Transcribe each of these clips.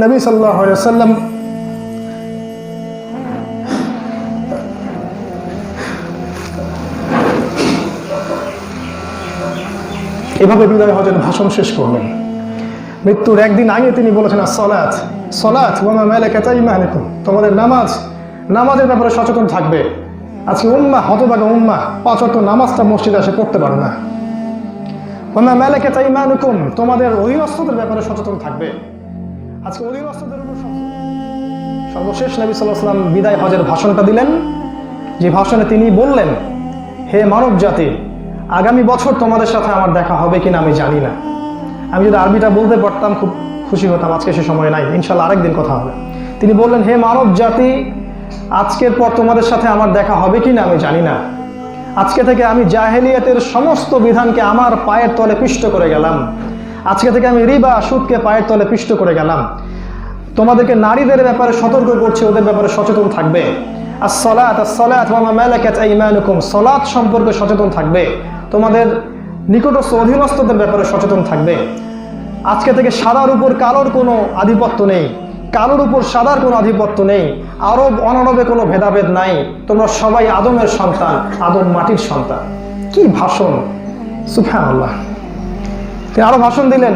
নবী সাল্লাম এভাবে বিদায় হজের ভাষণ শেষ করলেন। মৃত্যুর একদিন আগে তিনি বলেছেন সলাৎ সলাৎ ওমা মেলাকাতাই মালিকুম তোমাদের নামাজ, নামাজের ব্যাপারে সচেতন থাকবে। আজকে উম্মা হতবাগা উম্মা পাঁচ অক্ট নামাজটা মসজিদে আসে পড়তে পারে না। ওমা মেলাকাতাই মালিকুম তোমাদের অধীনস্থদের ব্যাপারে সচেতন থাকবে। আজকে উপর সর্বশেষ নবী সাল্লাম বিদায় হজের ভাষণটা দিলেন। যে ভাষণে তিনি বললেন, হে মানব জাতি, আগামী বছর তোমাদের সাথে আমার দেখা হবে কিনা আমি জানি না। আমি যদি আরবিটা বলতে পারতাম, খুব খুশি হতাম, আজকে সে সময় নাই ইনশাল্লাহ আরেকদিন কথা হবে। তিনি বললেন, হে মানব জাতি, আজকের পর তোমাদের সাথে আমার দেখা হবে কি না আমি জানি না। আজকে থেকে আমি জাহেলিয়াতের সমস্ত বিধানকে আমার পায়ের তলে পিষ্ট করে গেলাম। আজকে থেকে আমি রিবা সুদকে পায়ের তলে পিষ্ট করে গেলাম। তোমাদেরকে নারীদের ব্যাপারে সতর্ক করছে, ওদের ব্যাপারে সচেতন থাকবে। আর সলাৎ আর সলাৎ মামা মেলাকাত ইমানুকুম সলাৎ সম্পর্কে সচেতন থাকবে। তোমাদের নিকটস্থ অধীনস্থদের ব্যাপারে সচেতন থাকবে। আজকে থেকে সাদার উপর কালোর কোনো আধিপত্য নেই। কালোর উপর সাদার কোনো আধিপত্য নেই। আরব অনারবে কোনো ভেদাভেদ নাই। তোমরা সবাই আদমের সন্তান, আদম মাটির সন্তান। কি ভাষণ। সুফান আল্লাহ তিনি আরও ভাষণ দিলেন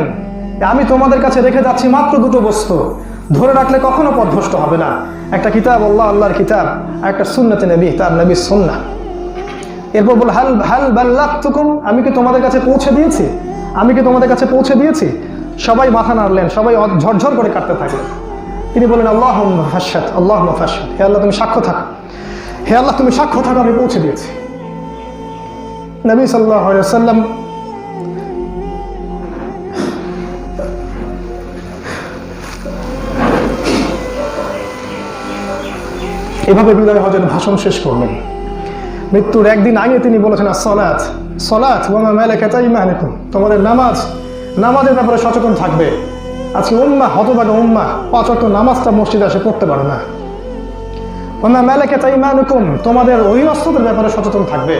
আমি তোমাদের কাছে রেখে যাচ্ছি মাত্র দুটো বস্তু। ধরে রাখলে কখনো পথভ্রষ্ট হবে না। একটা কিতাব, আল্লাহ আল্লাহর কিতাব, আর একটা সুন্নতে নবী, তার নবী সুন্না এরপর বল, হাল হাল বাল্লাতুকুম আমি কি তোমাদের কাছে পৌঁছে দিয়েছি? আমি কি তোমাদের কাছে পৌঁছে দিয়েছি? সবাই মাথা নাড়লেন, সবাই ঝরঝর করে কাটতে থাকলেন। তিনি বললেন আল্লাহ ফাসাদ আল্লাহ ফাসাদ হে আল্লাহ, তুমি সাক্ষ্য থাকো। হে আল্লাহ, তুমি সাক্ষ্য থাকো, আমি পৌঁছে দিয়েছি। নবী সাল্লাহ সাল্লাম এভাবে বিদায় হজের ভাষণ শেষ করলেন মৃত্যুর একদিন আগে তিনি বলেছেন সলাৎ সলাৎ ওমা মেলাকাতাই মালিকুম তোমাদের নামাজ, নামাজের ব্যাপারে সচেতন থাকবে। আজকে উম্মা হতবাগা উম্মা অক্ট নামাজটা মসজিদে এসে পড়তে পারে না। ওমা মেলাকাতাই মালিকুম তোমাদের অধীনস্থদের ব্যাপারে সচেতন থাকবে।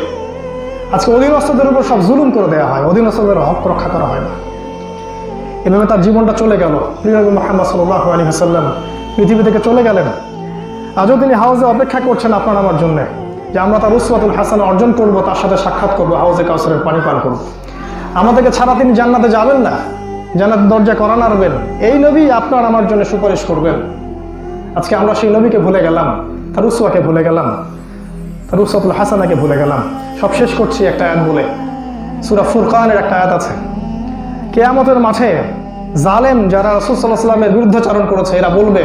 আজকে অধীনস্থদের উপর সব জুলুম করে দেওয়া হয়, অধীনস্থদের হক রক্ষা করা হয় না। এভাবে তার জীবনটা চলে গেল। প্রিয় মোহাম্মদ সাল্লাহ আলী হাসাল্লাম পৃথিবী থেকে চলে গেলেন। আজও তিনি হাউজে অপেক্ষা করছেন আপনার আমার জন্য যে আমরা তার উসওয়াতুল হাসান অর্জন করব, তার সাথে সাক্ষাৎ করব, হাউজে কাউসারের পানি পান করব। আমাদেরকে ছাড়া তিনি জান্নাতে যাবেন না। জান্নাতের দরজা করা নাড়বেন। এই নবী আপনার আমার জন্য সুপারিশ করবেন। আজকে আমরা সেই নবীকে ভুলে গেলাম, তার উসওয়াকে ভুলে গেলাম, তার উসওয়াতুল হাসানাকে ভুলে গেলাম। সব শেষ করছি একটা আয়াত বলে। সুরা ফুরকানের একটা আয়াত আছে। কেয়ামতের মাঠে জালেম যারা রসুল সাল্লাহ সাল্লামের বিরুদ্ধাচারণ করেছে, এরা বলবে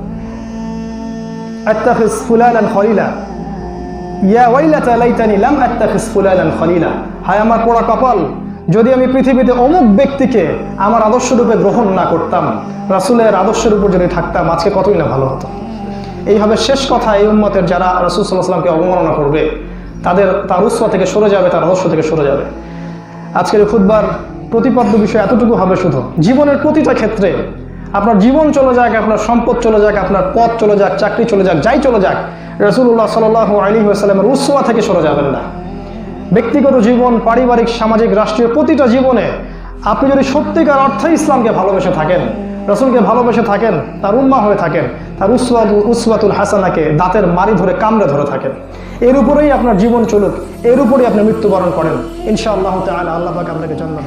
আত্তাখিস ফুলানান খলিলা। ইয়া ওয়াইলাতা লাইতানি লাম আত্তাখিস ফুলানান খলিলা। হায় আমার পোড়া কপাল, যদি আমি পৃথিবীতে অমুক ব্যক্তিকে আমার আদর্শরূপে গ্রহণ না করতাম, রাসুলের আদর্শের উপর যদি থাকতাম, আজকে কতই না ভালো হতো? এই হবে শেষ কথা এই উম্মতের যারা রাসুল সাল্লামকে অবমাননা করবে, তাদের, তার উৎস থেকে সরে যাবে, তার আদর্শ থেকে সরে যাবে। আজকের খুদবার প্রতিপাদ্য বিষয় এতটুকু হবে শুধু, জীবনের প্রতিটা ক্ষেত্রে আপনার জীবন চলে যাক, আপনার সম্পদ চলে যাক, আপনার পথ চলে যাক, চাকরি চলে যাক, যাই চলে যাক রসুল্লাহ সাল আলী আসালামের উৎসোয়া থেকে সরে যাবেন না। ব্যক্তিগত জীবন, পারিবারিক, সামাজিক, রাষ্ট্রীয় প্রতিটা জীবনে আপনি যদি সত্যিকার অর্থে ইসলামকে ভালোবেসে থাকেন, রসুলকে ভালোবেসে থাকেন, তার উম্মা হয়ে থাকেন, তার উসওয়াত, উসওয়াতুল হাসানাকে দাঁতের মারি ধরে কামড়ে ধরে থাকেন, এর উপরেই আপনার জীবন চলুক, এর উপরেই আপনি মৃত্যুবরণ করেন। ইনশাআল্লাহ তাআলা আল্লাহ পাক আপনাকে জন্ম